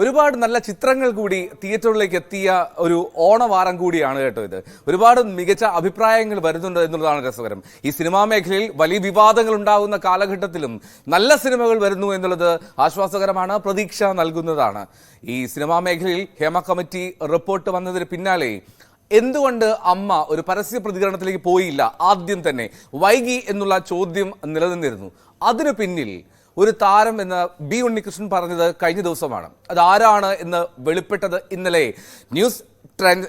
ഒരുപാട് നല്ല ചിത്രങ്ങൾ കൂടി തിയേറ്ററിലേക്ക് എത്തിയ ഒരു ഓണവാരം കൂടിയാണ് കേട്ടോ ഇത്. ഒരുപാട് മികച്ച അഭിപ്രായങ്ങൾ വരുന്നുണ്ട് എന്നുള്ളതാണ് രസകരം. ഈ സിനിമാ മേഖലയിൽ വലിയ വിവാദങ്ങൾ ഉണ്ടാകുന്ന കാലഘട്ടത്തിലും നല്ല സിനിമകൾ വരുന്നു എന്നുള്ളത് ആശ്വാസകരമാണ് പ്രതീക്ഷ നൽകുന്നതാണ്. ഈ സിനിമാ മേഖലയിൽ ഹേമ കമ്മിറ്റി റിപ്പോർട്ട് വന്നതിന് പിന്നാലെ എന്തുകൊണ്ട് അമ്മ ഒരു പരസ്യ പ്രതികരണത്തിലേക്ക് പോയില്ല ആദ്യം തന്നെ? വൈകി എന്നുള്ള ചോദ്യം നിലനിന്നിരുന്നു. അതിനു പിന്നിൽ ഒരു താരം എന്ന് ബി ഉണ്ണികൃഷ്ണൻ പറഞ്ഞത് കഴിഞ്ഞ ദിവസമാണ്. അത് ആരാണ് എന്ന് വെളിപ്പെട്ടത് ഇന്നലെ ന്യൂസ്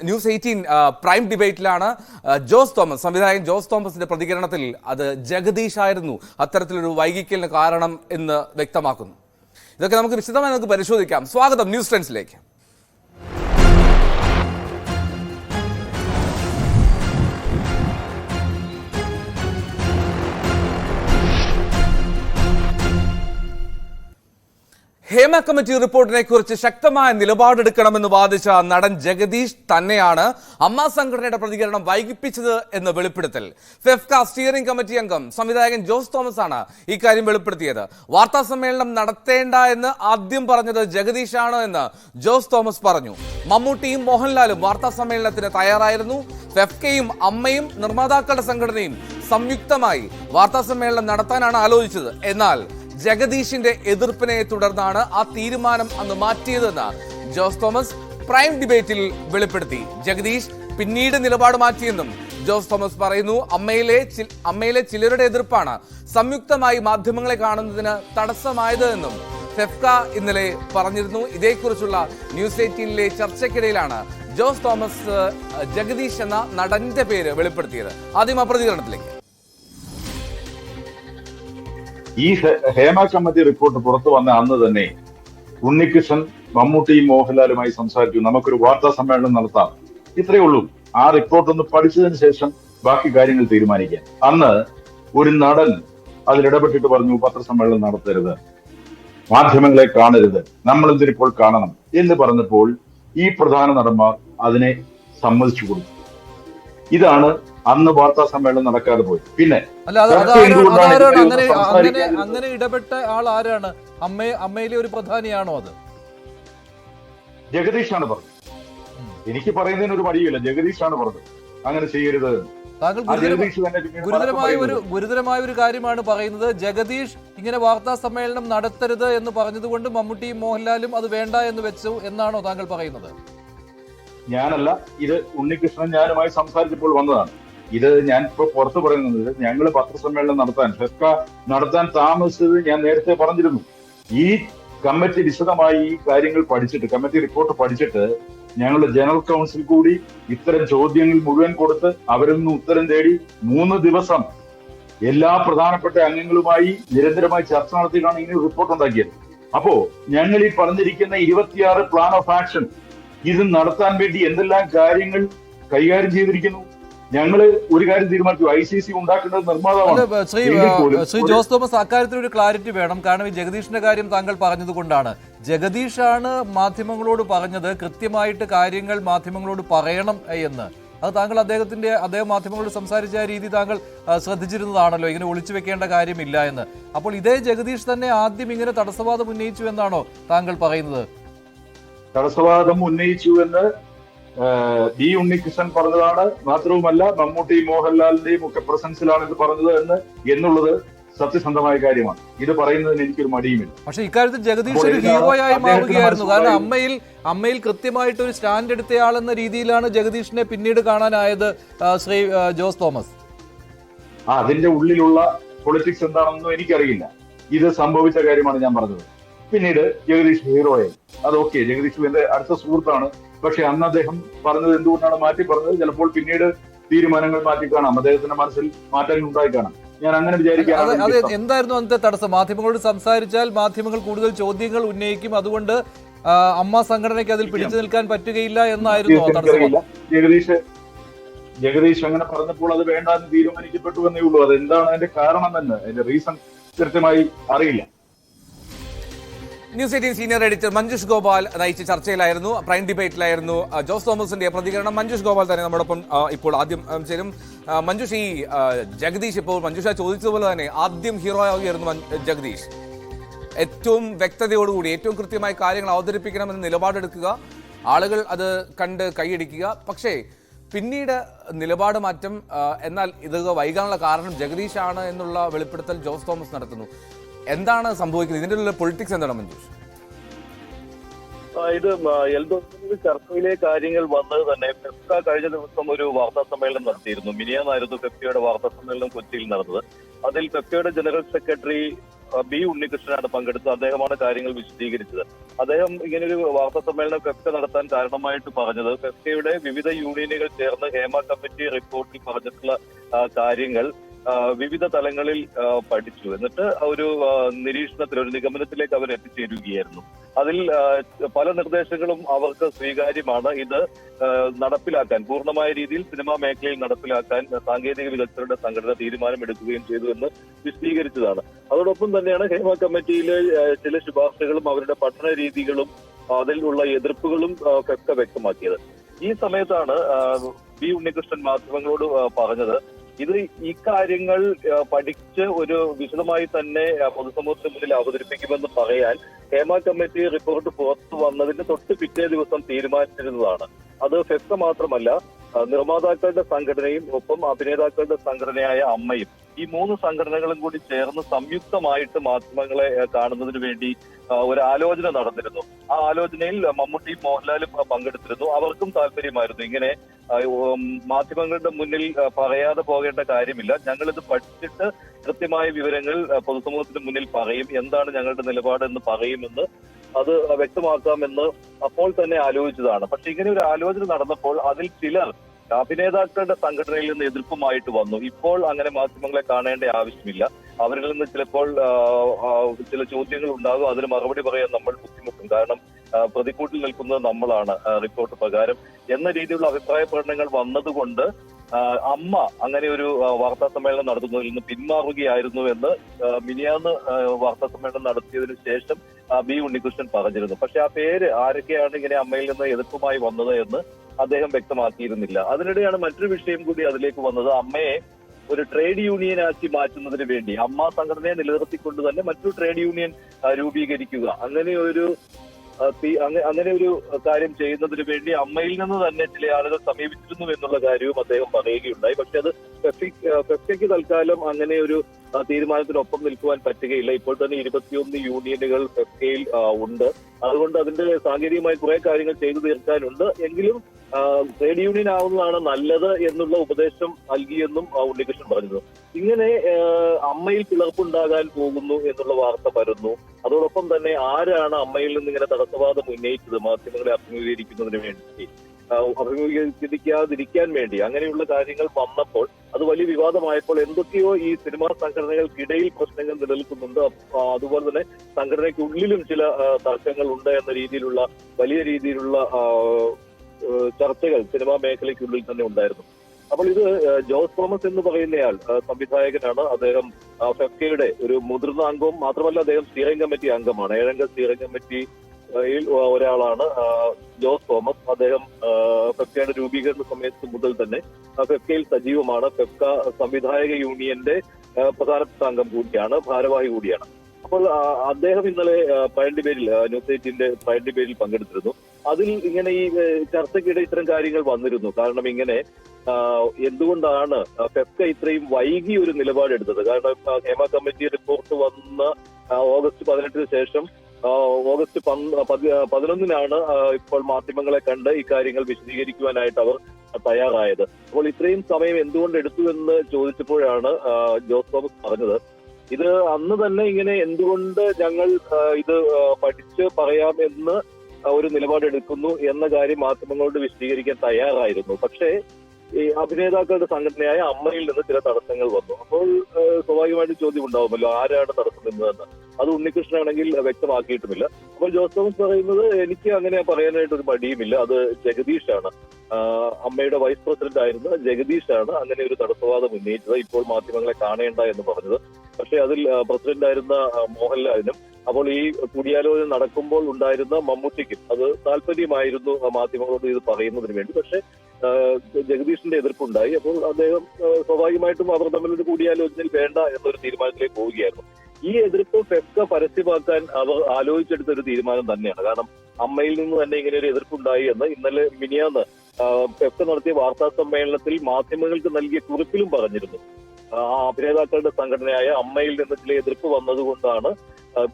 ന്യൂസ് എയ്റ്റീൻ പ്രൈം ഡിബേറ്റിലാണ് ജോസ് തോമസ് സംവിധായകൻ ജോസ് തോമസിന്റെ പ്രതികരണത്തിൽ അത് ജഗദീഷ് ആയിരുന്നു അത്തരത്തിലൊരു വൈകിക്കലിന് കാരണം എന്ന് വ്യക്തമാക്കുന്നു. ഇതൊക്കെ നമുക്ക് വിശദമായി നമുക്ക് പരിശോധിക്കാം. സ്വാഗതം ന്യൂസ് ട്രെൻഡ്സിലേക്ക് ഹേമ കമ്മിറ്റി റിപ്പോർട്ടിനെ കുറിച്ച് ശക്തമായ നിലപാടെടുക്കണമെന്ന് വാദിച്ച നടൻ ജഗദീഷ് തന്നെയാണ് അമ്മ സംഘടനയുടെ പ്രതികരണം വൈകിപ്പിച്ചത് എന്ന് വെളിപ്പെടുത്തൽ. ഫെഫ്ക സ്റ്റിയറിംഗ് കമ്മിറ്റി അംഗം സംവിധായകൻ ജോസ് തോമസ് ആണ് ഇക്കാര്യം വെളിപ്പെടുത്തിയത്. വാർത്താ സമ്മേളനം നടത്തേണ്ട എന്ന് ആദ്യം പറഞ്ഞത് ജഗദീഷാണ് എന്ന് ജോസ് തോമസ് പറഞ്ഞു. മമ്മൂട്ടിയും മോഹൻലാലും വാർത്താ സമ്മേളനത്തിന് തയ്യാറായിരുന്നു. ഫെഫ്കയും അമ്മയും നിർമ്മാതാക്കളുടെ സംഘടനയും സംയുക്തമായി വാർത്താ സമ്മേളനം നടത്താനാണ് ആലോചിച്ചത്. എന്നാൽ ജഗദീഷിന്റെ എതിർപ്പിനെ തുടർന്നാണ് ആ തീരുമാനം അന്ന് മാറ്റിയതെന്ന് ജോസ് തോമസ് പ്രൈം ഡിബേറ്റിൽ വെളിപ്പെടുത്തി. ജഗദീഷ് പിന്നീട് നിലപാട് മാറ്റിയെന്നും ജോസ് തോമസ് പറയുന്നു അമ്മയിലെ അമ്മയിലെ ചിലരുടെ എതിർപ്പാണ് സംയുക്തമായി മാധ്യമങ്ങളെ കാണുന്നതിന് തടസ്സമായത് എന്നും ഫെഫ്ക ഇന്നലെ പറഞ്ഞിരുന്നു. ഇതേക്കുറിച്ചുള്ള ന്യൂസ് എയ്റ്റീനിലെ ചർച്ചയ്ക്കിടയിലാണ് ജോസ് തോമസ് ജഗദീഷ് എന്ന നടന്റെ പേര് വെളിപ്പെടുത്തിയത്. ആദ്യം ആ പ്രതികരണത്തിലേക്ക്. ഈ ഹേമ കമ്മിറ്റി റിപ്പോർട്ട് പുറത്തു വന്ന അന്ന് തന്നെ ഉണ്ണികൃഷ്ണൻ മമ്മൂട്ടിയും മോഹൻലാലുമായി സംസാരിച്ചു. നമുക്കൊരു വാർത്താ സമ്മേളനം നടത്താം. ഇത്രയേ ഉള്ളൂ. ആ റിപ്പോർട്ട് ഒന്ന് പഠിച്ചതിന് ശേഷം ബാക്കി കാര്യങ്ങൾ തീരുമാനിക്കാം. അന്ന് ഒരു നടൻ അതിലിടപെട്ടിട്ട് പറഞ്ഞു പത്രസമ്മേളനം നടത്തരുത്. മാധ്യമങ്ങളെ കാണരുത്. നമ്മൾ എന്തിനിപ്പോൾ കാണണം? എന്ന് പറഞ്ഞപ്പോൾ ഈ പ്രധാന നടന്മാർ അതിനെ സമ്മതിച്ചു കൊടുത്തു. ഇതാണ് അന്ന് വാർത്താ സമ്മേളനം നടക്കാതെ പോയി പിന്നെ അങ്ങനെ ഇടപെട്ട ആൾ ആരാണ്? അമ്മ അമ്മയിലെ ഒരു പ്രധാനിയാണോ അത്? ജഗദീഷാണ് പറഞ്ഞത്. എനിക്ക് പറയുന്നതിന് ഒരു വഴിയില്ല ജഗദീഷാണ് പറഞ്ഞത്. അങ്ങനെ ചെയ്യരുത്. താങ്കൾ ഗുരുതരമായ ഒരു ഗുരുതരമായ ഒരു കാര്യമാണ് പറയുന്നത്. ജഗദീഷ് ഇങ്ങനെ വാർത്താ സമ്മേളനം നടത്തരുത് എന്ന് പറഞ്ഞതുകൊണ്ട് മമ്മൂട്ടിയും മോഹൻലാലും അത് വേണ്ട എന്ന് വെച്ചു എന്നാണോ താങ്കൾ പറയുന്നത്? ഞാനല്ല ഇത് ഉണ്ണികൃഷ്ണൻ ഞാനുമായി സംസാരിച്ചപ്പോൾ വന്നതാണ്. ഇത് ഞാൻ ഇപ്പോൾ പുറത്ത് പറയുന്നത് ഞങ്ങൾ പത്രസമ്മേളനം നടത്താൻ ഫെഫ്ക നടത്താൻ താമസിച്ചത് ഞാൻ നേരത്തെ പറഞ്ഞിരുന്നു. ഈ കമ്മിറ്റി വിശദമായി ഈ കാര്യങ്ങൾ പഠിച്ചിട്ട് കമ്മിറ്റി റിപ്പോർട്ട് പഠിച്ചിട്ട് ഞങ്ങളുടെ ജനറൽ കൗൺസിൽ കൂടി ഇത്തരം ചോദ്യങ്ങൾ മുഴുവൻ കൊടുത്ത് അവരിൽ നിന്ന് ഉത്തരം തേടി മൂന്ന് ദിവസം എല്ലാ പ്രധാനപ്പെട്ട അംഗങ്ങളുമായി നിരന്തരമായി ചർച്ച നടത്തിയിട്ടാണ് ഇങ്ങനെ റിപ്പോർട്ട് ഉണ്ടാക്കിയത്. അപ്പോ ഞങ്ങൾ ഈ പറഞ്ഞിരിക്കുന്ന ഇരുപത്തിയാറ് പ്ലാൻ ഓഫ് ആക്ഷൻ ഇത് നടത്താൻ വേണ്ടി എന്തെല്ലാം കാര്യങ്ങൾ കൈകാര്യം ചെയ്തിരിക്കുന്നു? ഞങ്ങൾ ഒരു കാര്യം തീരുമാനിച്ചു. ഐ സി സി ഉണ്ടാക്കേണ്ടത് നിർമ്മാതാവാണ്. ശ്രീ ജോസ് തോമസ് അക്കാര്യത്തിൽ ഒരു ക്ലാരിറ്റി വേണം. കാരണം ഈ ജഗദീഷിന്റെ കാര്യം താങ്കൾ പറഞ്ഞത് കൊണ്ടാണ്. ജഗദീഷാണ് മാധ്യമങ്ങളോട് പറഞ്ഞത്. കൃത്യമായിട്ട് കാര്യങ്ങൾ മാധ്യമങ്ങളോട് പറയണം എന്ന്. അത് താങ്കൾ അദ്ദേഹത്തിന്റെ അദ്ദേഹം മാധ്യമങ്ങളോട് സംസാരിച്ച ആ രീതി താങ്കൾ ശ്രദ്ധിച്ചിരുന്നതാണല്ലോ. ഇങ്ങനെ ഒളിച്ചു വെക്കേണ്ട കാര്യമില്ല എന്ന്. അപ്പോൾ ഇതേ ജഗദീഷ് തന്നെ ആദ്യം ഇങ്ങനെ തടസ്സവാദം ഉന്നയിച്ചു എന്നാണോ താങ്കൾ പറയുന്നത്? തടസ്സവാദം ഉന്നയിച്ചു എന്ന് ബി ഡി ഉണ്ണികൃഷ്ണൻ പറഞ്ഞതാണ്. മാത്രവുമല്ല മമ്മൂട്ടി മോഹൻലാലിന്റെയും ഒക്കെ പ്രസൻസിലാണ് ഇത് പറഞ്ഞത് എന്ന് എന്നുള്ളത് സത്യസന്ധമായ കാര്യമാണ്. ഇത് പറയുന്നതിന് എനിക്കൊരു മടിയുമില്ല. പക്ഷെ ഇക്കാര്യത്തിൽ ജഗദീഷ് ഒരു ഹീറോയായി മാറുകയായിരുന്നു. കാരണം അമ്മയിൽ അമ്മയിൽ കൃത്യമായിട്ട് ഒരു സ്റ്റാൻഡ് എടുത്തയാളെന്ന രീതിയിലാണ് ജഗദീഷിനെ പിന്നീട് കാണാനായത് ശ്രീ ജോസ് തോമസ്. ആ അതിന്റെ ഉള്ളിലുള്ള പൊളിറ്റിക്സ് എന്താണെന്നും എനിക്കറിയില്ല. ഇത് സംഭവിച്ച കാര്യമാണ് ഞാൻ പറഞ്ഞത്. പിന്നീട് ജഗദീഷ് ഹീറോയായി അത് ഓക്കെ ജഗദീഷ് എന്റെ അടുത്ത സുഹൃത്താണ്. പക്ഷെ അന്ന് അദ്ദേഹം പറഞ്ഞത് എന്തുകൊണ്ടാണ് മാറ്റി പറഞ്ഞത്? ചിലപ്പോൾ പിന്നീട് തീരുമാനങ്ങൾ മാറ്റി കാണാം. അദ്ദേഹത്തിന്റെ മനസ്സിൽ മാറ്റങ്ങൾ ഉണ്ടായി കാണാം. ഞാൻ അങ്ങനെ വിചാരിക്കാം അത് എന്തായിരുന്നു അന്നത്തെ തടസ്സം? മാധ്യമങ്ങളോട് സംസാരിച്ചാൽ മാധ്യമങ്ങൾ കൂടുതൽ ചോദ്യങ്ങൾ ഉന്നയിക്കും. അതുകൊണ്ട് അമ്മ സംഘടനയ്ക്ക് അതിൽ പിടിച്ചു നിൽക്കാൻ പറ്റുകയില്ല എന്നായിരുന്നു തടസ്സം. ജഗദീഷ് ജഗദീഷ് അങ്ങനെ പറഞ്ഞപ്പോൾ അത് വേണ്ടാന്ന് തീരുമാനിക്കപ്പെട്ടു എന്നേ ഉള്ളൂ. അത് എന്താണ് അതിന്റെ കാരണം എന്ന് അതിന്റെ റീസൺ കൃത്യമായി അറിയില്ല. News eighteen senior editor Manjush Gopal നയിച്ച ചർച്ചയിലായിരുന്നു പ്രൈം ഡിബേറ്റിലായിരുന്നു ജോസ് തോമസിന്റെ പ്രതികരണം. മഞ്ജുഷ് ഗോപാൽ തന്നെ നമ്മോടൊപ്പം ഇപ്പോൾ ആദ്യം ചേരും. മഞ്ജുഷ് ഈ ജഗദീഷ് ഇപ്പോൾ മഞ്ജുഷ ചോദിച്ചതുപോലെ തന്നെ ആദ്യം ഹീറോ ആവുകയായിരുന്നു ജഗദീഷ്. ഏറ്റവും വ്യക്തതയോടുകൂടി ഏറ്റവും കൃത്യമായി കാര്യങ്ങൾ അവതരിപ്പിക്കണമെന്ന് നിലപാടെടുക്കുക ആളുകൾ അത് കണ്ട് കൈയടിക്കുക. പക്ഷേ പിന്നീട് നിലപാട് മാറ്റം എന്നാൽ ഇത് വൈകാനുള്ള കാരണം ജഗദീഷാണ് എന്നുള്ള വെളിപ്പെടുത്തൽ ജോസ് തോമസ് നടത്തുന്നു. എന്താണ് സംഭവിക്കുന്നത്? ഇതിന്റെ ഉള്ള പൊളിറ്റിക്സ് എന്താണ് മഞ്ജുഷ്? ആ, ഇത് എൽദോസിന്റെ ചർച്ചയിലെ കാര്യങ്ങൾ വന്നത് തന്നെ ഫെഫ്ക കഴിഞ്ഞ ദിവസം ഒരു വാർത്താ സമ്മേളനം നടത്തിയിരുന്നു. മിനിയാന്നായിരുന്നു ഫെഫ്കയുടെ വാർത്താ സമ്മേളനം കൊച്ചിയിൽ നടന്നത്. അതിൽ ഫെഫ്കയുടെ ജനറൽ സെക്രട്ടറി ബി ഉണ്ണികൃഷ്ണനാണ് പങ്കെടുത്തത്. അദ്ദേഹമാണ് കാര്യങ്ങൾ വിശദീകരിച്ചത്. അദ്ദേഹം ഇങ്ങനൊരു വാർത്താ സമ്മേളനം ഫെഫ്ക നടത്താൻ കാരണമായിട്ട് പറഞ്ഞത് ഫെഫ്കയുടെ വിവിധ യൂണിയനുകൾ ചേർന്ന് ഹേമ കമ്മിറ്റി റിപ്പോർട്ടിൽ പറഞ്ഞിട്ടുള്ള കാര്യങ്ങൾ വിവിധ തലങ്ങളിൽ പഠിച്ചു. എന്നിട്ട് ഒരു നിരീക്ഷണത്തിൽ ഒരു നിഗമനത്തിലേക്ക് അവർ എത്തിച്ചേരുകയായിരുന്നു. അതിൽ പല നിർദ്ദേശങ്ങളും അവർക്ക് സ്വീകാര്യമാണ്. ഇത് നടപ്പിലാക്കാൻ പൂർണമായ രീതിയിൽ സിനിമാ മേഖലയിൽ നടപ്പിലാക്കാൻ സാങ്കേതിക വിദഗ്ധരുടെ സംഘടന തീരുമാനമെടുക്കുകയും ചെയ്തു എന്ന് വിശദീകരിച്ചതാണ്. അതോടൊപ്പം തന്നെയാണ് ഹേമ കമ്മിറ്റിയിലെ ചില ശുപാർശകളും അവരുടെ പഠന രീതികളും അതിലുള്ള എതിർപ്പുകളും ഒക്കെ വ്യക്തമാക്കിയത്. ഈ സമയത്താണ് വി ഉണ്ണികൃഷ്ണൻ മാധ്യമങ്ങളോട് പറഞ്ഞത് ഇത് ഈ കാര്യങ്ങൾ പഠിച്ച് ഒരു വിശദമായി തന്നെ പൊതുസമൂഹത്തിന് മുന്നിൽ അവതരിപ്പിക്കുമെന്ന് പറയാൻ ഹേമ കമ്മിറ്റി റിപ്പോർട്ട് പുറത്തു വന്നതിന് തൊട്ട് പിറ്റേ ദിവസം തീരുമാനിച്ചിരുന്നതാണ്. അത് ഫെഫ്ക മാത്രമല്ല നിർമ്മാതാക്കളുടെ സംഘടനയും ഒപ്പം അഭിനേതാക്കളുടെ സംഘടനയായ അമ്മയും ഈ മൂന്ന് സംഘടനകളും കൂടി ചേർന്ന് സംയുക്തമായിട്ട് മാധ്യമങ്ങളെ കാണുന്നതിന് വേണ്ടി ഒരു ആലോചന നടന്നിരുന്നു. ആ ആലോചനയിൽ മമ്മൂട്ടിയും മോഹൻലാലും പങ്കെടുത്തിരുന്നു. അവർക്കും താല്പര്യമായിരുന്നു. ഇങ്ങനെ മാധ്യമങ്ങളുടെ മുന്നിൽ പറയാതെ പോകേണ്ട കാര്യമില്ല. ഞങ്ങളിത് പഠിച്ചിട്ട് കൃത്യമായ വിവരങ്ങൾ പൊതുസമൂഹത്തിന് മുന്നിൽ പറയും. എന്താണ് ഞങ്ങളുടെ നിലപാട് എന്ന് പറയുമെന്ന് അത് വ്യക്തമാക്കാമെന്ന് അപ്പോൾ തന്നെ ആലോചിച്ചതാണ്. പക്ഷെ ഇങ്ങനെ ഒരു ആലോചന നടന്നപ്പോൾ അതിൽ ചിലർ അഭിനേതാക്കളുടെ സംഘടനയിൽ നിന്ന് എതിർപ്പുമായിട്ട് വന്നു. ഇപ്പോൾ അങ്ങനെ മാധ്യമങ്ങളെ കാണേണ്ട ആവശ്യമില്ല. അവരിൽ നിന്ന് ചിലപ്പോൾ ചില ചോദ്യങ്ങൾ ഉണ്ടാകും. അതിന് മറുപടി പറയാൻ നമ്മൾ ബുദ്ധിമുട്ടും. കാരണം പ്രതിക്കൂട്ടിൽ നിൽക്കുന്നത് നമ്മളാണ് റിപ്പോർട്ട് പ്രകാരം. എന്ന രീതിയിലുള്ള അഭിപ്രായ പ്രകടനങ്ങൾ വന്നതുകൊണ്ട് അമ്മ അങ്ങനെ ഒരു വാർത്താ സമ്മേളനം നടത്തുന്നതിൽ നിന്ന് പിന്മാറുകയായിരുന്നു എന്ന് മിനിയാന്ന് വാർത്താ സമ്മേളനം നടത്തിയതിനു ശേഷം ബി ഉണ്ണികൃഷ്ണൻ പറഞ്ഞിരുന്നു. പക്ഷെ ആ പേര് ആരൊക്കെയാണ് ഇങ്ങനെ അമ്മയിൽ നിന്ന് എതിർപ്പുമായി വന്നത് എന്ന് അദ്ദേഹം വ്യക്തമാക്കിയിരുന്നില്ല. അതിനിടെയാണ് മറ്റൊരു വിഷയം കൂടി അതിലേക്ക് വന്നത്. അമ്മയെ ഒരു ട്രേഡ് യൂണിയൻ ആക്കി മാറ്റുന്നതിന് വേണ്ടി അമ്മ സംഘടനയെ നിലനിർത്തിക്കൊണ്ട് തന്നെ മറ്റൊരു ട്രേഡ് യൂണിയൻ രൂപീകരിക്കുക. അങ്ങനെ ഒരു അങ്ങനെ ഒരു കാര്യം ചെയ്യുന്നതിന് വേണ്ടി അമ്മയിൽ നിന്ന് തന്നെ ചില ആളുകൾ സമീപിച്ചിരുന്നു എന്നുള്ള കാര്യവും അദ്ദേഹം പറയുകയുണ്ടായി. പക്ഷെ അത് ഫെഫ്കയ്ക്ക് തൽക്കാലം അങ്ങനെ ഒരു തീരുമാനത്തിനൊപ്പം നിൽക്കുവാൻ പറ്റുകയില്ല. ഇപ്പോൾ തന്നെ ഇരുപത്തിയൊന്ന് യൂണിയനുകൾ ഫെഫ്കയിൽ ഉണ്ട്. അതുകൊണ്ട് അതിന്റെ സാങ്കേതികമായി കുറെ കാര്യങ്ങൾ ചെയ്തു തീർക്കാനുണ്ട്. എങ്കിലും ട്രേഡ് യൂണിയൻ ആവുന്നതാണ് നല്ലത് എന്നുള്ള ഉപദേശം നൽകിയെന്നും ഉണ്ണികൃഷ്ണൻ പറഞ്ഞു ഇങ്ങനെ അമ്മയിൽ പിളർപ്പുണ്ടാകാൻ പോകുന്നു എന്നുള്ള വാർത്ത വരുന്നു അതോടൊപ്പം തന്നെ ആരാണ് അമ്മയിൽ നിന്ന് ഇങ്ങനെ തടസ്സവാദം ഉന്നയിച്ചത്? മാധ്യമങ്ങളെ അഭിമുഖീകരിക്കുന്നതിന് വേണ്ടി. അഭിമുഖീകരിക്കാതിരിക്കാൻ വേണ്ടി അങ്ങനെയുള്ള കാര്യങ്ങൾ വന്നപ്പോൾ അത് വലിയ വിവാദമായപ്പോൾ എന്തൊക്കെയോ ഈ സിനിമാ സംഘടനകൾക്കിടയിൽ പ്രശ്നങ്ങൾ നിലനിൽക്കുന്നുണ്ട്. അതുപോലെ തന്നെ സംഘടനയ്ക്കുള്ളിലും ചില തർക്കങ്ങൾ ഉണ്ട് എന്ന രീതിയിലുള്ള വലിയ രീതിയിലുള്ള ചർച്ചകൾ സിനിമാ മേഖലയ്ക്കുള്ളിൽ തന്നെ ഉണ്ടായിരുന്നു. അപ്പോൾ ഇത് ജോസ് തോമസ് എന്ന് പറയുന്നയാൾ സംവിധായകനാണ്. അദ്ദേഹം ഫെഫ്കയുടെ ഒരു മുതിർന്ന അംഗവും മാത്രമല്ല അദ്ദേഹം സ്റ്റിയറിംഗ് കമ്മിറ്റി അംഗമാണ്. ഏഴംഗ സ്റ്റിയറിംഗ് കമ്മിറ്റിയിൽ ഒരാളാണ്. ജോസ് തോമസ് അദ്ദേഹം ഫെഫ്കയുടെ രൂപീകരണ സമയത്ത് മുതൽ തന്നെ ഫെഫ്കയിൽ സജീവമാണ്. ഫെഫ്ക സംവിധായക യൂണിയന്റെ പ്രധാനപ്പെട്ട അംഗം കൂടിയാണ് ഭാരവാഹി കൂടിയാണ്. അപ്പോൾ അദ്ദേഹം ഇന്നലെ ആ, ന്യൂസ് എയ്റ്റീന്റെ പയൻ പേരിൽ പങ്കെടുത്തിരുന്നു. അതിൽ ഇങ്ങനെ ഈ ചർച്ചയ്ക്കിടെ ഇത്തരം കാര്യങ്ങൾ വന്നിരുന്നു. കാരണം ഇങ്ങനെ എന്തുകൊണ്ടാണ് ഫെഫ്ക ഇത്രയും വൈകി ഒരു നിലപാടെടുത്തത്? കാരണം ഹേമ കമ്മിറ്റി റിപ്പോർട്ട് വന്ന ഓഗസ്റ്റ് പതിനെട്ടിന് ശേഷം ഓഗസ്റ്റ് പതിനൊന്നിനാണ് ഇപ്പോൾ മാധ്യമങ്ങളെ കണ്ട് ഇക്കാര്യങ്ങൾ വിശദീകരിക്കുവാനായിട്ട് അവർ തയ്യാറായത്. അപ്പോൾ ഇത്രയും സമയം എന്തുകൊണ്ട് എടുത്തു എന്ന് ചോദിച്ചപ്പോഴാണ് ജോസ് തോമസ് പറഞ്ഞത്. ഇത് അന്ന് തന്നെ ഇങ്ങനെ എന്തുകൊണ്ട് ഞങ്ങൾ ഇത് പഠിച്ച് പറയാം എന്ന് ഒരു നിലപാടെടുക്കുന്നു എന്ന കാര്യം മാധ്യമങ്ങളോട് വിശദീകരിക്കാൻ തയ്യാറായിരുന്നു. പക്ഷേ ഈ അഭിനേതാക്കളുടെ സംഘടനയായ അമ്മയിൽ നിന്ന് ചില തടസ്സങ്ങൾ വന്നു. അപ്പോൾ സ്വാഭാവികമായിട്ട് ചോദ്യം ഉണ്ടാവുമല്ലോ ആരാണ് തടസ്സം നിന്നതെന്ന് അത് ഉണ്ണികൃഷ്ണനാണെങ്കിൽ വ്യക്തമാക്കിയിട്ടുമില്ല. അപ്പോൾ ജോസഫ് പറയുന്നത് എനിക്ക് അങ്ങനെ പറയാനായിട്ട് ഒരു മടിയുമില്ല. അത് ജഗദീഷാണ്. അമ്മയുടെ വൈസ് പ്രസിഡന്റ് ആയിരുന്ന ജഗദീഷാണ് അങ്ങനെ ഒരു തടസ്സവാദം ഉന്നയിച്ചത്. ഇപ്പോൾ മാധ്യമങ്ങളെ കാണേണ്ട എന്ന് പറഞ്ഞത്. പക്ഷേ അതിൽ പ്രസിഡന്റ് ആയിരുന്ന മോഹൻലാലിനും അപ്പോൾ ഈ കൂടിയാലോചന നടക്കുമ്പോൾ ഉണ്ടായിരുന്ന മമ്മൂട്ടിക്കും അത് താല്പര്യമായിരുന്നു മാധ്യമങ്ങളോട് ഇത് പറയുന്നതിന് വേണ്ടി. പക്ഷേ ജഗദീഷിന്റെ എതിർപ്പുണ്ടായി. അപ്പോൾ അദ്ദേഹം സ്വാഭാവികമായിട്ടും അവർ തമ്മിൽ ഒരു കൂടിയാലോചനയിൽ വേണ്ട എന്നൊരു തീരുമാനത്തിലേക്ക് പോവുകയായിരുന്നു. ഈ എതിർപ്പ് ഫെഫ്ക പരസ്യമാക്കാൻ അവർ ആലോചിച്ചെടുത്ത ഒരു തീരുമാനം തന്നെയാണ്. കാരണം അമ്മയിൽ നിന്ന് തന്നെ ഇങ്ങനെ ഒരു എതിർപ്പുണ്ടായി എന്ന് ഇന്നലെ മിനിയാന്ന് ഫെസ്ക നടത്തിയ വാർത്താ സമ്മേളനത്തിൽ മാധ്യമങ്ങൾക്ക് നൽകിയ കുറിപ്പിലും പറഞ്ഞിരുന്നു. ആ അഭിനേതാക്കളുടെ സംഘടനയായ അമ്മയിൽ നിന്ന് ചില എതിർപ്പ് വന്നതുകൊണ്ടാണ്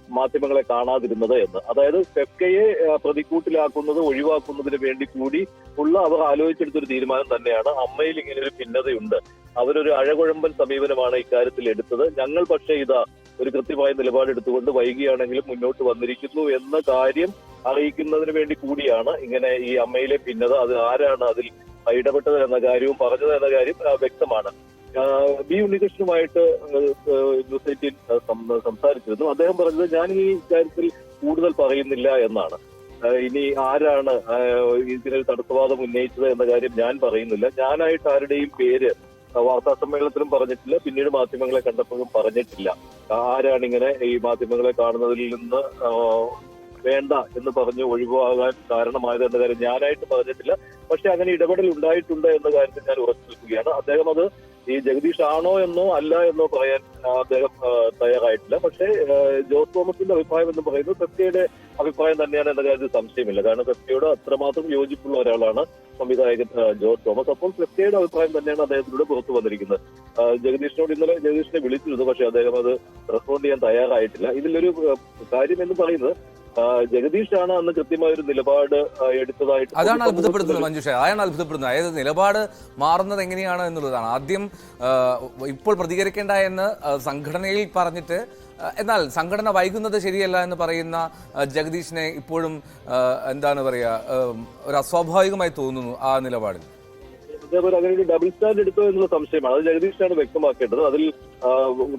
മാധ്യമങ്ങളെ കാണാതിരുന്നത് എന്ന്. അതായത് ഫെഫ്കയെ പ്രതിക്കൂട്ടിലാക്കുന്നത് ഒഴിവാക്കുന്നതിന് വേണ്ടി കൂടി ഉള്ള അവർ ആലോചിച്ചെടുത്തൊരു തീരുമാനം തന്നെയാണ്. അമ്മയിൽ ഇങ്ങനെ ഒരു ഭിന്നതയുണ്ട്. അവരൊരു അഴകുഴമ്പൻ സമീപനമാണ് ഇക്കാര്യത്തിൽ എടുത്തത്. ഞങ്ങൾ പക്ഷേ ഇതാ ഒരു കൃത്യമായ നിലപാടെടുത്തുകൊണ്ട് വൈകിയാണെങ്കിലും മുന്നോട്ട് വന്നിരിക്കുന്നു എന്ന കാര്യം അറിയിക്കുന്നതിന് വേണ്ടി കൂടിയാണ് ഇങ്ങനെ ഈ അമ്മയിലെ ഭിന്നത. അത് ആരാണ് അതിൽ ഇടപെട്ടത് എന്ന കാര്യവും പറഞ്ഞത് എന്ന കാര്യം വ്യക്തമാണ്. ബി ഉണ്ണികൃഷ്ണനുമായിട്ട് എയ്റ്റീൻ സംസാരിച്ചിരുന്നു. അദ്ദേഹം പറഞ്ഞത് ഞാൻ ഈ കാര്യത്തിൽ കൂടുതൽ പറയുന്നില്ല എന്നാണ്. ഇനി ആരാണ് ഇതിനെ ഇതിനൊരു തടസ്സവാദം ഉന്നയിച്ചത് എന്ന കാര്യം ഞാൻ പറയുന്നില്ല. ഞാനായിട്ട് ആരുടെയും പേര് വാർത്താ സമ്മേളനത്തിലും പറഞ്ഞിട്ടില്ല. പിന്നീട് മാധ്യമങ്ങളെ കണ്ടപ്പോഴും പറഞ്ഞിട്ടില്ല. ആരാണ് ഇങ്ങനെ ഈ മാധ്യമങ്ങളെ കാണുന്നതിൽ നിന്ന് വേണ്ട എന്ന് പറഞ്ഞ് ഒഴിവാകാൻ കാരണമായത് എന്ന കാര്യം ഞാനായിട്ട് പറഞ്ഞിട്ടില്ല. പക്ഷെ അങ്ങനെ ഇടപെടൽ ഉണ്ടായിട്ടുണ്ട് എന്ന കാര്യത്തിൽ ഞാൻ ഉറച്ചു നിൽക്കുകയാണ്. അദ്ദേഹം അത് ഈ ജഗദീഷ് ആണോ എന്നോ അല്ല എന്നോ പറയാൻ അദ്ദേഹം തയ്യാറായിട്ടില്ല. പക്ഷേ ജോസ് തോമസിന്റെ അഭിപ്രായം എന്ന് പറയുന്നത് സത്യയുടെ അഭിപ്രായം തന്നെയാണ് എന്ന കാര്യത്തിൽ സംശയമില്ല. കാരണം സത്യയോട് അത്രമാത്രം യോജിപ്പുള്ള ഒരാളാണ് സംവിധായകൻ ജോസ് തോമസ്. അപ്പോൾ സത്യയുടെ അഭിപ്രായം തന്നെയാണ് അദ്ദേഹത്തിലൂടെ പുറത്തു വന്നിരിക്കുന്നത്. ജഗദീഷിനോട് ഇന്നലെ ജഗദീഷിനെ വിളിച്ചിരുന്നു. പക്ഷേ അദ്ദേഹം അത് റെസ്പോണ്ട് ചെയ്യാൻ തയ്യാറായിട്ടില്ല. ഇതിലൊരു കാര്യം എന്ന് പറയുന്നത് ജഗദീഷാണ് അന്ന് കൃത്യമായ ഒരു നിലപാട് എടുത്തതായിട്ട് അതാണ് അത്ഭുതപ്പെടുത്തുന്നത് മഞ്ജുഷ. അതാണ് അത്ഭുതപ്പെടുന്നത് അതായത് നിലപാട് മാറുന്നത് എങ്ങനെയാണ് എന്നുള്ളതാണ്. ആദ്യം ഇപ്പോൾ പ്രതികരിക്കേണ്ട എന്ന് സംഘടനയിൽ പറഞ്ഞിട്ട് എന്നാൽ സംഘടന വൈകുന്നത് ശരിയല്ല എന്ന് പറയുന്ന ജഗദീഷിനെ ഇപ്പോഴും എന്താണ് പറയുക ഒരു അസ്വാഭാവികമായി തോന്നുന്നു ആ നിലപാടിൽ. അതേപോലെ അങ്ങനെ ഒരു ഡബിൾ സ്റ്റാൻഡ് എടുത്തോ എന്നുള്ള സംശയമാണ്. അത് ജഗദീഷാണ് വ്യക്തമാക്കേണ്ടത്. അതിൽ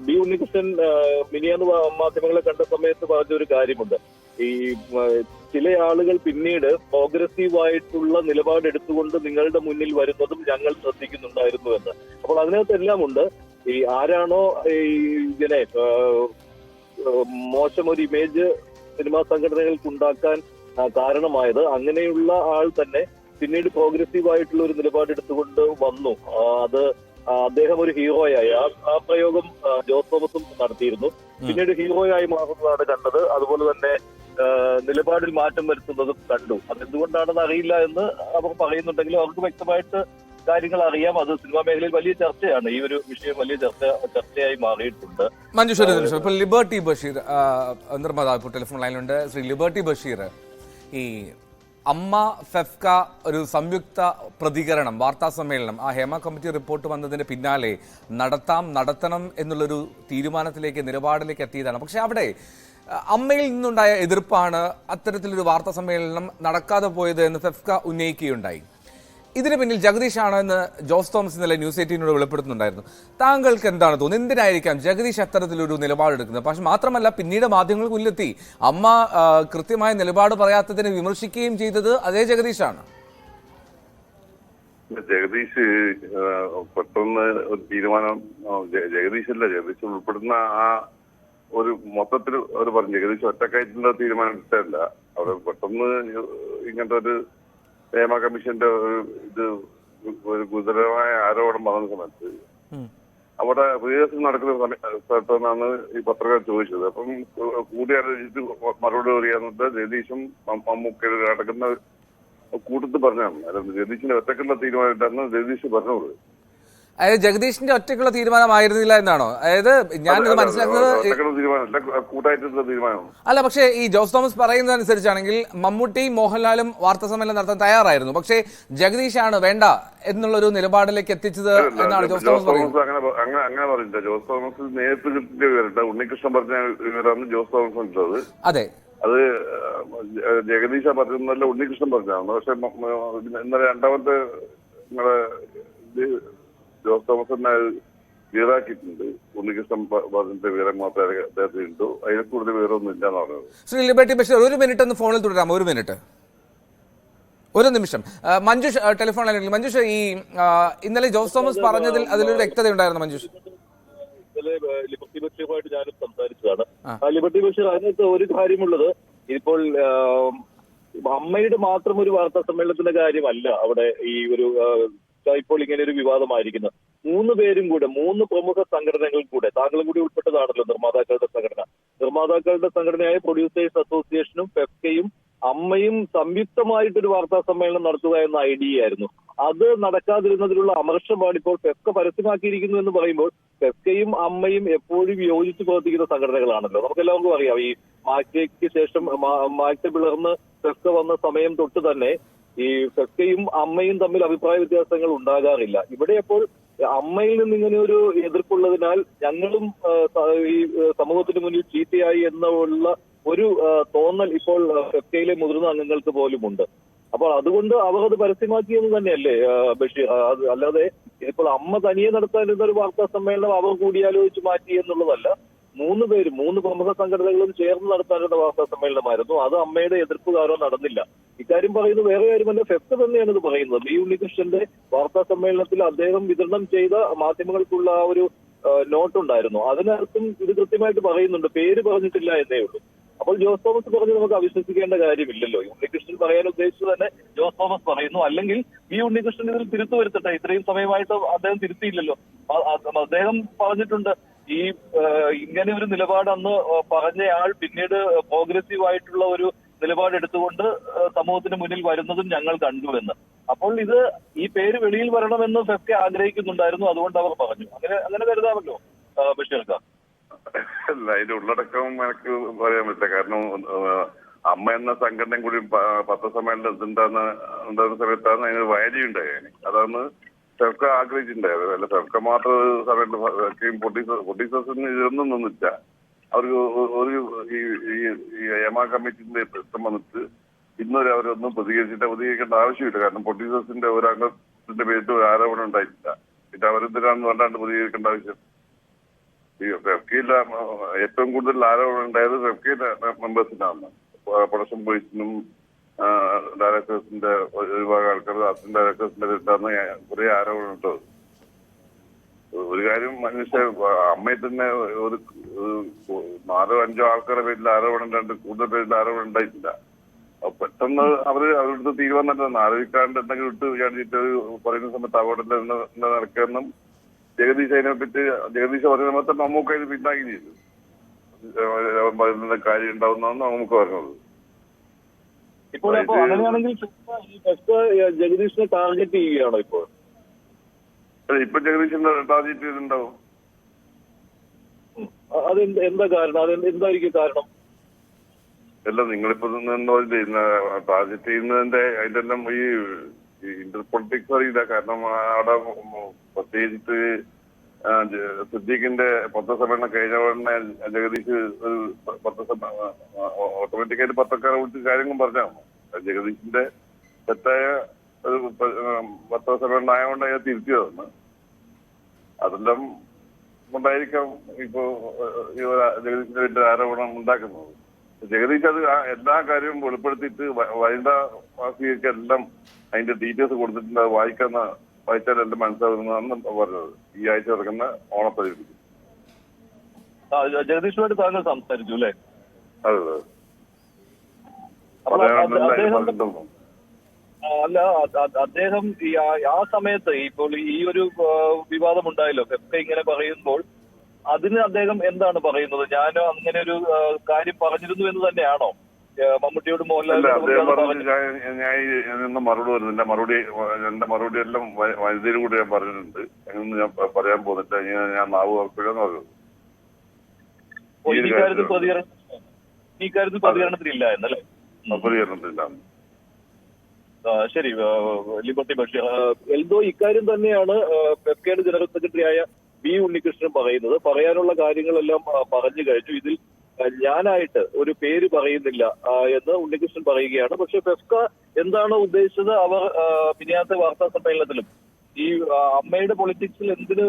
ബി ഉണ്ണികൃഷ്ണൻ മിനിയാന്ന് മാധ്യമങ്ങളെ കണ്ട സമയത്ത് പറഞ്ഞ ഒരു കാര്യമുണ്ട്. ഈ ചില ആളുകൾ പിന്നീട് പ്രോഗ്രസീവ് ആയിട്ടുള്ള നിലപാട് എടുത്തുകൊണ്ട് നിങ്ങളുടെ മുന്നിൽ വരുന്നതും ഞങ്ങൾ ശ്രദ്ധിക്കുന്നുണ്ടായിരുന്നു എന്ന്. അപ്പോൾ അതിനകത്തെല്ലാം ഉണ്ട് ഈ ആരാണോ ഈ ഇങ്ങനെ മോശമൊരു ആ, മോശം ഒരു ഇമേജ് സിനിമാ സംഘടനകൾക്ക് ഉണ്ടാക്കാൻ കാരണമായത് അങ്ങനെയുള്ള ആൾ തന്നെ പിന്നീട് പ്രോഗ്രസീവ് ആയിട്ടുള്ള ഒരു നിലപാട് എടുത്തുകൊണ്ട് വന്നു അത് അദ്ദേഹം ഒരു ഹീറോയായി. ആ ആ പ്രയോഗം ജോസ് തോമസും നടത്തിയിരുന്നു. പിന്നീട് ഹീറോയായി മാറുന്നതാണ് കണ്ടത്. അതുപോലെ തന്നെ നിലപാടിൽ മാറ്റം വരുത്തുന്നത് കണ്ടു. അതെന്തുകൊണ്ടാണെന്ന് അറിയില്ല എന്ന് അവർ പറയുന്നുണ്ടെങ്കിലും അവർക്ക് വ്യക്തമായിട്ട് കാര്യങ്ങൾ അറിയാം. അത് സിനിമാ മേഖലയിൽ വലിയ ചർച്ചയാണ്. ഈ ഒരു വിഷയം വലിയ ചർച്ച ചർച്ചയായി മാറിയിട്ടുണ്ട്. മഞ്ജുഷ ഇപ്പൊ ലിബർട്ടി ബഷീർ നിർമ്മാതാവ് ഇപ്പോൾ ടെലിഫോൺ ലൈനിലുണ്ട് ശ്രീ ലിബർട്ടി ബഷീർ ഈ അമ്മ ഫെഫ്ക ഒരു സംയുക്ത പ്രതികരണം വാർത്താ സമ്മേളനം ആ ഹേമ കമ്മിറ്റി റിപ്പോർട്ട് വന്നതിന് പിന്നാലെ നടത്താം നടത്തണം എന്നുള്ളൊരു തീരുമാനത്തിലേക്ക് നിലപാടിലേക്ക് എത്തിയതാണ്. പക്ഷെ അവിടെ അമ്മയിൽ നിന്നുണ്ടായ എതിർപ്പാണ് അത്തരത്തിലൊരു വാർത്താ സമ്മേളനം നടക്കാതെ പോയത് എന്ന് ഫെഫ്ക ഉന്നയിക്കുകയുണ്ടായി. ഇതിന് പിന്നിൽ ജഗദീഷാണ് എന്ന് ജോസ് തോമസ് ഇന്നലെ ന്യൂസ് എയ്റ്റീനോട് വെളിപ്പെടുത്തുന്നുണ്ടായിരുന്നു. താങ്കൾക്ക് എന്താണ് തോന്നുന്നത്? എന്തിനായിരിക്കാം ജഗദീഷ് അത്തരത്തിലൊരു നിലപാടെടുക്കുന്നത്? പക്ഷെ മാത്രമല്ല പിന്നീട് മാധ്യമങ്ങൾ മുന്നിലെത്തി അമ്മ കൃത്യമായ നിലപാട് പറയാത്തതിനെ വിമർശിക്കുകയും ചെയ്തത് അതേ ജഗദീഷാണ്. ജഗദീഷ് പെട്ടെന്ന് ഒരു തീരുമാനം അല്ല ജഗദീഷ് ഉൾപ്പെടുന്ന ആ ഒരു മൊത്തത്തിൽ അവർ പറഞ്ഞു. ഏകദേശം ഒറ്റക്കയറ്റിന്റെ തീരുമാനം എടുത്തല്ല അവിടെ പെട്ടെന്ന് ഇങ്ങനത്തെ ഒരു നിയമ കമ്മീഷന്റെ ഒരു ഇത് ഒരു ഗുരുതരമായ ആരോപണം വന്ന സമയത്ത് അവിടെ റിഹേഴ്സൽ നടക്കുന്ന സമയ- സ്ഥലത്താണ് ഈ പത്രക്കാർ ചോദിച്ചത്. അപ്പം കൂടിയാലോചിച്ച് മറുപടി പറയാന്നിട്ട് ജഗദീഷും മമ്മൂക്കയുടെ നടക്കുന്ന കൂട്ടത്തിൽ പറഞ്ഞാണ് ജഗദീഷിന്റെ ഒറ്റക്കുള്ള തീരുമാനമായിട്ടാണ് ജഗദീഷ് പറഞ്ഞത് അതായത് ജഗദീഷിന്റെ ഒറ്റയ്ക്കുള്ള തീരുമാനമായിരുന്നില്ല എന്നാണോ? അതായത് ഞാനിത് മനസ്സിലാക്കുന്നത് അല്ല പക്ഷേ ഈ ജോസ് തോമസ് പറയുന്നതനുസരിച്ചാണെങ്കിൽ മമ്മൂട്ടി മോഹൻലാലും വാർത്താ സമ്മേളനം നടത്താൻ തയ്യാറായിരുന്നു. പക്ഷേ ജഗദീഷാണ് വേണ്ട എന്നുള്ള ഒരു നിലപാടിലേക്ക് എത്തിച്ചത് എന്നാണ് ജോസ് തോമസ് പറയുന്നത്. ജോസ് തോമസ് നേരിട്ട് കിട്ടിയ വിവരമില്ല ഉണ്ണികൃഷ്ണൻ പറഞ്ഞ വിവരമാണ് ജോസ് തോമസ് അതെ. അത് ജഗദീഷ പറഞ്ഞതല്ല ഉണ്ണികൃഷ്ണൻ പറഞ്ഞതാണ്. പക്ഷെ ഇന്നലെ രണ്ടാമത്തെ നിങ്ങളെ ഇത് തോമസ് തോമസിനെ ഈടാക്കിയിട്ടുണ്ട് ഉണ്ണികൃഷ്ണൻ പ- വിവരം മാത്രമേ അദ്ദേഹത്തിന് ഉണ്ടോ അതിനെ കൂടുതൽ വിവരമൊന്നും ഇല്ലെന്ന് പറഞ്ഞത്. ശ്രീ ലിബർട്ടി ബഷീർ ഒരു മിനിറ്റ് ഒന്ന് ഫോണിൽ തുടരാം ഒരു മിനിറ്റ്. ഒരു നിമിഷം. മഞ്ജുഷ ടെലിഫോൺ അല്ലെങ്കിൽ മഞ്ജുഷ് ഈ ഇന്നലെ ജോസ് തോമസ് പറഞ്ഞതിൽ അതിലൊരു വ്യക്തത ഉണ്ടായിരുന്നു മഞ്ജുഷ്. ലിബർട്ടി ബഷീറുമായിട്ട് ഞാനും സംസാരിച്ചതാണ്. ലിബർട്ടി ബഷീർ അതിനകത്ത് ഒരു കാര്യമുള്ളത്. ഇപ്പോൾ അമ്മയുടെ മാത്രം ഒരു വാർത്താ സമ്മേളനത്തിന്റെ കാര്യമല്ല അവിടെ ഈ ഒരു ഇപ്പോൾ ഇങ്ങനെ ഒരു വിവാദമായിരിക്കുന്നത് മൂന്ന് പേരും കൂടെ മൂന്ന് പ്രമുഖ സംഘടനകൾ കൂടെ താങ്കളും കൂടി ഉൾപ്പെട്ടതാണല്ലോ നിർമ്മാതാക്കളുടെ സംഘടന. നിർമ്മാതാക്കളുടെ സംഘടനയായ പ്രൊഡ്യൂസേഴ്സ് അസോസിയേഷനും പെഫ്കയും അമ്മയും സംയുക്തമായിട്ടൊരു വാർത്താ സമ്മേളനം നടത്തുക എന്ന ഐഡിയ ആയിരുന്നു. അത് നടക്കാതിരുന്നതിലുള്ള അമർഷമാണ് ഇപ്പോൾ പെഫ്ക പരസ്യമാക്കിയിരിക്കുന്നു എന്ന് പറയുമ്പോൾ പെഫ്കയും അമ്മയും എപ്പോഴും യോജിച്ച് പ്രവർത്തിക്കുന്ന സംഘടനകളാണല്ലോ. നമുക്കെല്ലാവർക്കും അറിയാം ഈ മാറ്റയ്ക്ക് ശേഷം മാറ്റ പിളർന്ന് പെഫ്ക വന്ന സമയം തൊട്ട് തന്നെ ഈ ഫെഫ്കയും അമ്മയും തമ്മിൽ അഭിപ്രായ വ്യത്യാസങ്ങൾ ഉണ്ടാകാറില്ല. ഇവിടെ അപ്പോൾ അമ്മയിൽ നിന്ന് ഇങ്ങനെ ഒരു എതിർപ്പുള്ളതിനാൽ ഞങ്ങളും ഈ സമൂഹത്തിന് മുന്നിൽ ചീത്തയായി എന്നുള്ള ഒരു തോന്നൽ ഇപ്പോൾ ആ, ഫെഫ്കയിലെ മുതിർന്ന അംഗങ്ങൾക്ക് പോലുമുണ്ട്. അപ്പോൾ അതുകൊണ്ട് അവർ അത് പരസ്യമാക്കിയെന്ന് തന്നെയല്ലേ ബഷീർ? അല്ലാതെ ഇപ്പോൾ അമ്മ തനിയെ നടത്താനിരുന്ന ഒരു വാർത്താ സമ്മേളനം അവർ കൂടിയാലോചിച്ച് മാറ്റി എന്നുള്ളതല്ല. മൂന്ന് പേര് മൂന്ന് പ്രമുഖ സംഘടനകളും ചേർന്ന് നടത്താനുള്ള വാർത്താ സമ്മേളനമായിരുന്നു. അത് അമ്മയുടെ എതിർപ്പ് കാരണം നടന്നില്ല. ഇക്കാര്യം പറയുന്നത് വേറെ കാര്യമല്ല. ഫെസ്റ്റ് തന്നെയാണ് ഇത് പറയുന്നത്. ബി ഉണ്ണികൃഷ്ണന്റെ വാർത്താ സമ്മേളനത്തിൽ അദ്ദേഹം വിതരണം ചെയ്ത മാധ്യമങ്ങൾക്കുള്ള ആ ഒരു നോട്ട് ഉണ്ടായിരുന്നു അതിനകത്തും ഇത് കൃത്യമായിട്ട് പറയുന്നുണ്ട്. പേര് പറഞ്ഞിട്ടില്ല എന്നേ ഉള്ളൂ. അപ്പോൾ ജോസ് തോമസ് പറഞ്ഞ് നമുക്ക് അവിശ്വസിക്കേണ്ട കാര്യമില്ലല്ലോ. ഉണ്ണികൃഷ്ണൻ പറയാൻ ഉദ്ദേശിച്ചു തന്നെ ജോസ് തോമസ് പറയുന്നു. അല്ലെങ്കിൽ ഈ ഉണ്ണികൃഷ്ണൻ ഇതിൽ തിരുത്തു വരുത്തട്ടെ. ഇത്രയും സമയമായിട്ട് അദ്ദേഹം തിരുത്തിയില്ലല്ലോ. അദ്ദേഹം പറഞ്ഞിട്ടുണ്ട് ഈ ഇങ്ങനെ ഒരു നിലപാട് അന്ന് പറഞ്ഞയാൾ പിന്നീട് പ്രോഗ്രസീവ് ആയിട്ടുള്ള ഒരു നിലപാടെടുത്തുകൊണ്ട് സമൂഹത്തിന് മുന്നിൽ വരുന്നതും ഞങ്ങൾ കണ്ടു എന്ന്. അപ്പോൾ ഇത് ഈ പേര് വെളിയിൽ വരണമെന്ന് ഫെഫ്കെ ആഗ്രഹിക്കുന്നുണ്ടായിരുന്നു. അതുകൊണ്ട് അവർ പറഞ്ഞു. അങ്ങനെ അങ്ങനെ കരുതാമല്ലോ ബഷീർക്ക. അല്ല അതിന്റെ ഉള്ളടക്കം എനിക്ക് പറയാൻ പറ്റില്ല. കാരണം അമ്മ എന്ന സംഘടന കൂടി പത്രസമ്മേളനം ഉണ്ടാകുന്ന ഉണ്ടാകുന്ന സമയത്താണ് അതിന് വയലി ഉണ്ടായത് അതാണ് ഫെഫ്ക ആഗ്രഹിച്ചിട്ടുണ്ടായത്. അല്ല ഫെഫ്ക മാത്രം സമയത്ത് പൊട്ടീസേഴ്സിന് ഇതൊന്നും നിന്നില്ല. അവർക്ക് ഒരു ഈ എമ കമ്മിറ്റിന്റെ പ്രശ്നം വന്നിട്ട് ഇന്നൊരു അവരൊന്നും പ്രതികരിച്ചിട്ട് പ്രതികരിക്കേണ്ട ആവശ്യമില്ല. കാരണം പൊട്ടീസേഴ്സിന്റെ ഒരു അംഗത്തിന്റെ പേരിൽ ഒരു ആരോപണം ഉണ്ടായിട്ടില്ല. പിന്നെ അവരെന്തിനാണെന്ന് പറഞ്ഞാണ്ട് പ്രതികരിക്കേണ്ട ആവശ്യം ഈ ഫെഫ്കയിലെ ഏറ്റവും കൂടുതൽ ആരോപണം ഉണ്ടായത് ഫെഫ്കയിലെ മെമ്പേഴ്സിനാണ് പ്രൊഡക്ഷൻ പോലീസിനും ഡയറക്ടേഴ്സിന്റെ ഒരു വിഭാഗം ആൾക്കാർ അസിസ്റ്റന്റ് ഡയറക്ടേഴ്സിന്റെ പേരിലാണ് കുറെ ആരോപണം ഉണ്ടത് ഒരു കാര്യം മനുഷ്യ അമ്മയിൽ തന്നെ ഒരു നാലോ അഞ്ചോ ആൾക്കാരുടെ പേരിൽ ആരോപണം ഉണ്ടായിട്ട് കൂടുതൽ പേരിൽ ആരോപണം ഉണ്ടായിട്ടില്ല. പെട്ടെന്ന് അവർ അവരുടെ തീരുമാനം ആലോചിക്കാണ്ട് എന്തെങ്കിലും ഇട്ട് വിചാരിച്ചിട്ട് പറയുന്ന സമയത്ത് അവിടെ നടക്കാനും ജഗദീഷ് അതിനെ പറ്റി ജഗദീഷ് പറഞ്ഞ സമയത്ത് മമ്മൂക്ക ഇത് പിന്നാക്കി ചെയ്തു. പറയുന്ന കാര്യം ഉണ്ടാവുന്ന നമുക്ക് പറഞ്ഞത്. ഇപ്പോൾ അപ്പോൾ ഇത് അങ്ങനെയാണെങ്കിൽ ജഗദീഷിനെ ടാർഗറ്റ് ചെയ്യുകയാണോ ഇപ്പോൾ? അല്ല, ഇപ്പൊ ജഗദീഷിന്റെ ടാർഗറ്റ് ചെയ്തിട്ടുണ്ടാവും? അത് എന്ത് കാരണം? അത് എന്ത് എന്തായിരിക്കും കാരണം? അല്ല നിങ്ങളിപ്പോ ടാർഗറ്റ് ചെയ്യുന്നതിന്റെ അതിന്റെ എല്ലാം ഈ ഇന്റർ പൊളിറ്റിക്സ് അറിയില്ല. കാരണം അവിടെ പ്രത്യേകിച്ച് സിദ്ദീഖിന്റെ പത്രസമ്മേളനം കഴിഞ്ഞ ഉടനെ ജഗദീഷ് ഒരു ഓട്ടോമാറ്റിക്കായിട്ട് പത്രക്കാരെ വിളിച്ച് കാര്യങ്ങളും പറഞ്ഞാണ് ജഗദീഷിന്റെ തെറ്റായ ഒരു പത്രസമ്മേളനം ആയതുകൊണ്ട് അയാൾ തിരുത്തിയതാണ്. അതെല്ലാം കൊണ്ടായിരിക്കാം ഇപ്പോ ജഗദീഷിന്റെ വീട്ടിൽ ആരോപണം ഉണ്ടാക്കുന്നത്. ജഗദീഷ് അത് എല്ലാ കാര്യവും വെളിപ്പെടുത്തിയിട്ട് വനിതാ വാസികൾക്ക് എല്ലാം അതിന്റെ ഡീറ്റെയിൽസ് കൊടുത്തിട്ടുണ്ട് അത് വായിക്കുന്ന വായിച്ചാൽ എന്റെ മനസ്സിലാകുന്നതാണ് പറഞ്ഞത്. ഈ ആഴ്ച നടക്കുന്ന ഓണപ്പതിപ്പിൽ ആ, ജഗദീഷുമായിട്ട് താങ്കൾ സംസാരിച്ചു അല്ലേ? അതെ അല്ല അദ്ദേഹം ഈ ആ- സമയത്ത് ഇപ്പോൾ ഈ ഒരു വിവാദം ഉണ്ടായല്ലോ ഫെഫ്ക ഇങ്ങനെ പറയുമ്പോൾ അതിന് അദ്ദേഹം എന്താണ് പറയുന്നത്? ഞാൻ അങ്ങനെ ഒരു കാര്യം പറഞ്ഞിരുന്നു എന്ന് തന്നെയാണോ? മമ്മൂട്ടിയോട് മോഹൻലാലിനോട് മറുപടി വരുന്നില്ല. മറുപടി എന്റെ മറുപടി എല്ലാം വനിതയിൽ കൂടെ ഞാൻ പറഞ്ഞിട്ടുണ്ട്. ഞാൻ പറയാൻ പോകുന്നില്ല. ഞാൻ ഞാൻ നാവ് ഉറപ്പില്ലെന്ന് പ്രതികരണത്തിലില്ല എന്നല്ലേ? ഉം. ശരി. ലിബർട്ടി ബഷീർ. എന്തോ എൽദോ ഇക്കാര്യം തന്നെയാണ് പെപ്കേഡ് ജനറൽ സെക്രട്ടറിയായ വി ഉണ്ണികൃഷ്ണൻ പറയുന്നത്. പറയാനുള്ള കാര്യങ്ങളെല്ലാം പറഞ്ഞു കഴിച്ചു ഇതിൽ ഞാനായിട്ട് ഒരു പേര് പറയുന്നില്ല എന്ന് ഉണ്ണികൃഷ്ണൻ പറയുകയാണ്. പക്ഷെ ഫെഫ്ക എന്താണോ ഉദ്ദേശിച്ചത്? അവർ പിന്നെ വാർത്താ സമ്മേളനത്തിലും ഈ അമ്മയുടെ പൊളിറ്റിക്സിൽ എന്തിന്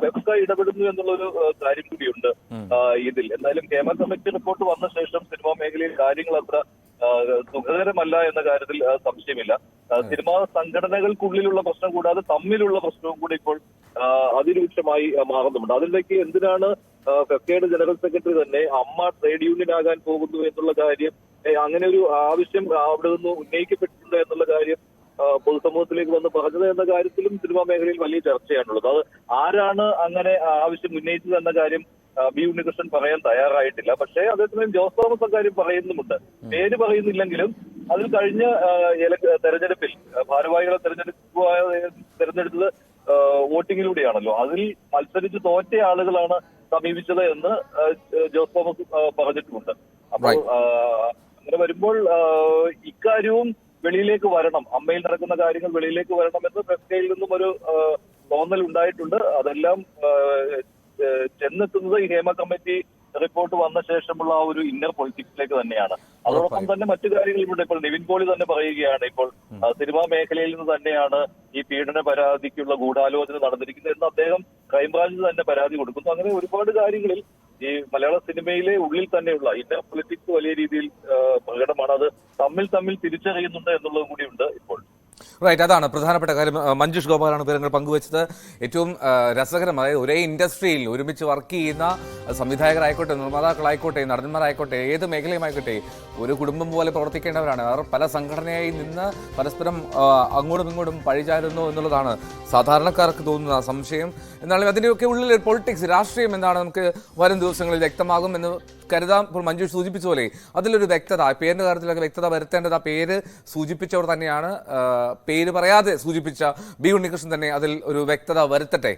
ഫെഫ്ക ഇടപെടുന്നു എന്നുള്ളൊരു കാര്യം കൂടിയുണ്ട് ഇതിൽ. എന്തായാലും കേമ കമ്മിറ്റി റിപ്പോർട്ട് വന്ന ശേഷം സിനിമാ മേഖലയിൽ കാര്യങ്ങൾ അത്ര സുഖകരമല്ല എന്ന കാര്യത്തിൽ സംശയമില്ല. സിനിമാ സംഘടനകൾക്കുള്ളിലുള്ള പ്രശ്നം കൂടാതെ തമ്മിലുള്ള പ്രശ്നവും കൂടി ഇപ്പോൾ അതിരൂക്ഷമായി മാറുന്നുണ്ട്. അതിലേക്ക് എന്തിനാണ് ആ, ജനറൽ സെക്രട്ടറി തന്നെ അമ്മ ട്രേഡ് യൂണിയൻ ആകാൻ പോകുന്നു എന്നുള്ള കാര്യം അങ്ങനെ ഒരു ആവശ്യം അവിടെ നിന്ന് ഉന്നയിക്കപ്പെട്ടിട്ടുണ്ട് എന്നുള്ള കാര്യം പൊതുസമൂഹത്തിലേക്ക് വന്ന് പറഞ്ഞത് എന്ന കാര്യത്തിലും സിനിമാ മേഖലയിൽ വലിയ ചർച്ചയാണുള്ളത്. അത് ആരാണ് അങ്ങനെ ആവശ്യം ഉന്നയിച്ചത് എന്ന കാര്യം ബി ഉണ്ണികൃഷ്ണൻ പറയാൻ തയ്യാറായിട്ടില്ല. പക്ഷേ അതേസമയം ജോസ് തോമസ് അക്കാര്യം പറയുന്നുമുണ്ട് പേര് പറയുന്നില്ലെങ്കിലും അതിൽ കഴിഞ്ഞ തെരഞ്ഞെടുപ്പിൽ ഭാരവാഹികളെ തെരഞ്ഞെടുപ്പ് തെരഞ്ഞെടുത്തത് വോട്ടിങ്ങിലൂടെയാണല്ലോ. അതിൽ മത്സരിച്ച് തോറ്റ ആളുകളാണ് സമീപിച്ചത് എന്ന് ജോസ് തോമസ് പറഞ്ഞിട്ടുമുണ്ട്. അപ്പോൾ അങ്ങനെ വരുമ്പോൾ ഇക്കാര്യവും വെളിയിലേക്ക് വരണം. അമ്മയിൽ നടക്കുന്ന കാര്യങ്ങൾ വെളിയിലേക്ക് വരണം വരണമെന്ന് പ്രസ്കയിൽ നിന്നും ഒരു തോന്നൽ ഉണ്ടായിട്ടുണ്ട്. അതെല്ലാം ചെന്നെത്തുന്നത് ഈ ഹേമ കമ്മിറ്റി റിപ്പോർട്ട് വന്ന ശേഷമുള്ള ആ ഒരു ഇന്നർ പൊളിറ്റിക്സിലേക്ക് തന്നെയാണ്. അതോടൊപ്പം തന്നെ മറ്റു കാര്യങ്ങൾ ഇവിടെ ഇപ്പോൾ നിവിൻ പോളി തന്നെ പറയുകയാണ് ഇപ്പോൾ സിനിമാ മേഖലയിൽ നിന്ന് തന്നെയാണ് ഈ പീഡന പരാതിക്കുള്ള ഗൂഢാലോചന നടന്നിരിക്കുന്നത് എന്ന് അദ്ദേഹം ക്രൈംബ്രാഞ്ചിന് തന്നെ പരാതി കൊടുക്കുന്നു. അങ്ങനെ ഒരുപാട് കാര്യങ്ങളിൽ ഈ മലയാള സിനിമയിലെ ഉള്ളിൽ തന്നെയുള്ള ഇന്നർ പൊളിറ്റിക്സ് വലിയ രീതിയിൽ പ്രകടമാണ്. അത് തമ്മിൽ തമ്മിൽ തിരിച്ചറിയുന്നുണ്ട് എന്നുള്ളതും കൂടിയുണ്ട് ഇപ്പോൾ. റൈറ്റ് അതാണ് പ്രധാനപ്പെട്ട കാര്യം. മഞ്ജുഷ് ഗോപാലാണ് വിവരങ്ങൾ പങ്കുവച്ചത്. ഏറ്റവും രസകരമായ ഒരേ ഇൻഡസ്ട്രിയിൽ ഒരുമിച്ച് വർക്ക് ചെയ്യുന്ന സംവിധായകരായിക്കോട്ടെ നിർമ്മാതാക്കളായിക്കോട്ടെ നടന്മാരായിക്കോട്ടെ ഏത് മേഖലയുമായിക്കോട്ടെ ഒരു കുടുംബം പോലെ പ്രവർത്തിക്കേണ്ടവരാണ്. അവർ പല സംഘടനയായി നിന്ന് പരസ്പരം അങ്ങോട്ടും ഇങ്ങോട്ടും പഴിചാരുന്നു എന്നുള്ളതാണ് സാധാരണക്കാർക്ക് തോന്നുന്ന സംശയം. എന്നാലും അതിന്റെയൊക്കെ ഉള്ളിൽ പൊളിറ്റിക്സ് രാഷ്ട്രീയം എന്താണ് നമുക്ക് വരും ദിവസങ്ങളിൽ വ്യക്തമാകും എന്ന് കരുതാം. ഇപ്പോൾ മഞ്ജുഷ് സൂചിപ്പിച്ച പോലെ അതിലൊരു വ്യക്തത പേരിന്റെ കാര്യത്തിലൊക്കെ വ്യക്തത വരുത്തേണ്ടത് ആ പേര് സൂചിപ്പിച്ചവർ തന്നെയാണ്. പേര് പറയാതെ സൂചിപ്പിച്ച ബി ഉണ്ണികൃഷ്ണൻ തന്നെ അതിൽ ഒരു വ്യക്തത വരുത്തട്ടെ